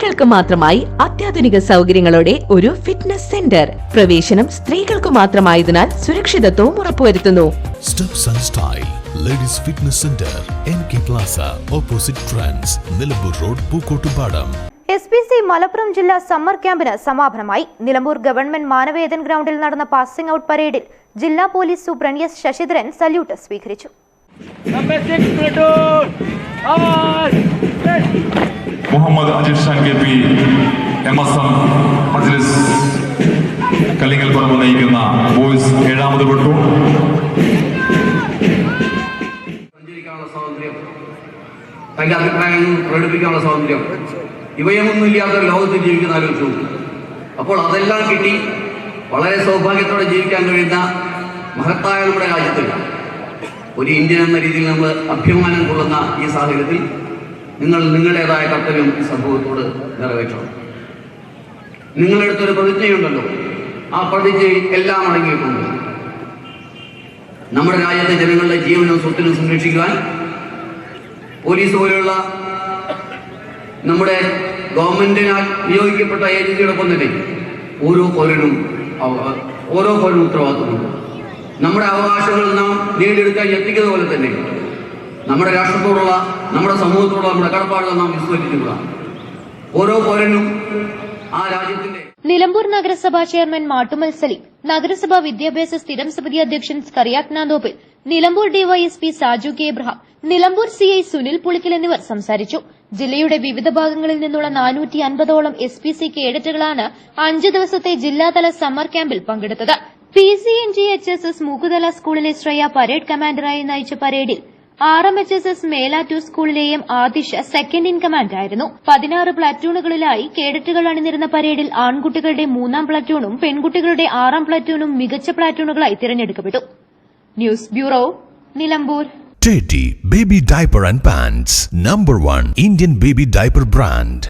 സ്ത്രീകൾക്ക് മാത്രമായി അത്യാധുനിക സൗകര്യങ്ങളോടെ ഒരു ഫിറ്റ്നസ് സെന്റർ പ്രവേശനം സ്ത്രീകൾക്ക് മാത്രമായതിനാൽ സുരക്ഷിതത്വവും ഉറപ്പുവരുത്തുന്നു. Ladies fitness centre N K plaza opposite trans Nilambur road Pookkottupadam S P C Malappuram ജില്ലാ സമ്മർ ക്യാമ്പിന് സമാപനമായി നിലമ്പൂർ ഗവൺമെന്റ് മാനവേദൻ ഗ്രൗണ്ടിൽ നടന്ന പാസിംഗ് ഔട്ട് പരേഡിൽ ജില്ലാ police superintendent S Sasidharan salute സ്വീകരിച്ചു. Muhammad Ajith Shan K P M S M Majlis Kallingal Parambu നയിക്കുന്ന boys ഏഴാമത് സ്വാതന്ത്ര്യം തന്റെ അഭിപ്രായങ്ങൾ പ്രകടിപ്പിക്കാനുള്ള സ്വാതന്ത്ര്യം. ഇവയൊന്നും ഇല്ലാത്ത ഒരു ലോകത്ത് ജീവിക്കുന്ന ആലോചിച്ചു. അപ്പോൾ അതെല്ലാം കിട്ടി വളരെ സൗഭാഗ്യത്തോടെ ജീവിക്കാൻ കഴിയുന്ന മഹത്തായ നമ്മുടെ രാജ്യത്തിൽ ഒരു ഇന്ത്യൻ എന്ന രീതിയിൽ നമ്മൾ അഭിമാനം കൊള്ളുന്ന ഈ സാഹചര്യത്തിൽ നിങ്ങൾ നിങ്ങളുടേതായ കർത്തവ്യം ഈ സംഭവത്തോട് നിറവേറ്റണം. നിങ്ങളെടുത്തൊരു പ്രതിജ്ഞയുണ്ടല്ലോ. ആ പ്രതിജ്ഞയിൽ എല്ലാം അടങ്ങിയിട്ടുണ്ട്. നമ്മുടെ രാജ്യത്തെ ജനങ്ങളുടെ ജീവനും സ്വത്തിനും സംരക്ഷിക്കുവാൻ പോലീസ് പോലെയുള്ള നമ്മുടെ ഗവൺമെന്റിനാൽ നിയോഗിക്കപ്പെട്ട ഏജൻസിയോടൊപ്പം തന്നെ ഓരോ പൗരനും ഓരോ പൗരനും ഉത്തരവാദിത്തമുണ്ട് നമ്മുടെ അവകാശങ്ങൾ നാം നേടിയെടുക്കാൻ എത്തിക്കുന്ന പോലെ തന്നെ നമ്മുടെ രാഷ്ട്രത്തോടുള്ള നമ്മുടെ സമൂഹത്തോടുള്ള നമ്മുടെ കടപ്പാടുകൾ നാം വിസ്മരിക്കുക ഓരോ പൗരനും ആ രാജ്യത്തിന്റെ നിലമ്പൂർ നഗരസഭാ ചെയർമാൻ മാട്ടുമൽ നഗരസഭാ വിദ്യാഭ്യാസ സ്ഥിരം സമിതി അധ്യക്ഷൻ സ്കറിയാക് Nilambur DySP Saju K Abraham Nilambur CI Sunil Pulickal എന്നിവർ സംസാരിച്ചു. ജില്ലയുടെ വിവിധ ഭാഗങ്ങളിൽ നിന്നുള്ള നാനൂറ്റി അൻപതോളം എസ് പി സി കേഡറ്റുകളാണ് അഞ്ച് ദിവസത്തെ ജില്ലാതല സമ്മർ ക്യാമ്പിൽ പങ്കെടുത്തത്. P C N G H S S Mookkuthala സ്കൂളിലെ ശ്രേയ പരേഡ് കമാൻഡറായി നയിച്ച പരേഡിൽ R M H S S Melattur സ്കൂളിലെയും Adisha second in command ആയിരുന്നു. പതിനാറ് പ്ലാറ്റൂണുകളിലായി കേഡറ്റുകൾ അണിനിരുന്ന പരേഡിൽ ആൺകുട്ടികളുടെ മൂന്നാം പ്ലാറ്റൂണും പെൺകുട്ടികളുടെ ആറാം പ്ലാറ്റൂണും മികച്ച പ്ലാറ്റൂണുകളായി തിരഞ്ഞെടുക്കപ്പെട്ടു. News bureau Nilambur. Teddy Baby Diaper and Pants number 1 Indian Baby Diaper Brand.